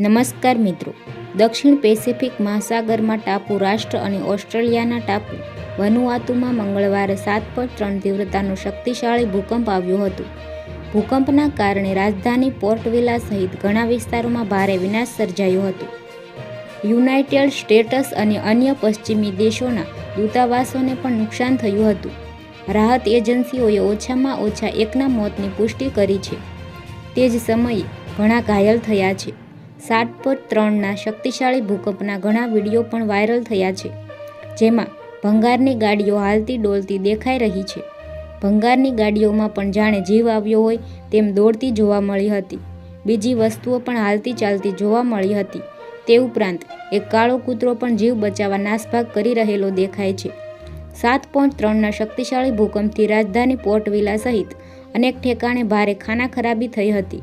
નમસ્કાર મિત્રો. દક્ષિણ પેસિફિક મહાસાગરમાં ટાપુ રાષ્ટ્ર અને ઓસ્ટ્રેલિયાના ટાપુ વનુઆતુમાં મંગળવારે સાત પોઈન્ટ ત્રણ તીવ્રતાનો શક્તિશાળી ભૂકંપ આવ્યો હતો. ભૂકંપના કારણે રાજધાની પોર્ટવિલા સહિત ઘણા વિસ્તારોમાં ભારે વિનાશ સર્જાયો હતો. યુનાઇટેડ સ્ટેટ્સ અને અન્ય પશ્ચિમી દેશોના દૂતાવાસોને પણ નુકસાન થયું હતું. રાહત એજન્સીઓએ ઓછામાં ઓછા એકના મોતની પુષ્ટિ કરી છે. તે જ સમયે ઘણા ઘાયલ થયા છે. સાત પોઈન્ટ ત્રણના શક્તિશાળી ભૂકંપના ઘણા વીડિયો પણ વાયરલ થયા છે, જેમાં ભંગારની ગાડીઓ હાલતી ડોલતી દેખાઈ રહી છે. ભંગારની ગાડીઓમાં પણ જાણે જીવ આવ્યો હોય તેમ દોડતી જોવા મળી હતી. બીજી વસ્તુઓ પણ હાલતી ચાલતી જોવા મળી હતી. તે ઉપરાંત, એક કાળો કૂતરો પણ જીવ બચાવવા નાસભાગ કરી રહેલો દેખાય છે. સાત પોઈન્ટ ત્રણના શક્તિશાળી ભૂકંપથી રાજધાની પોર્ટ વિલા સહિત અનેક ઠેકાણે ભારે ખાના ખરાબી થઈ હતી.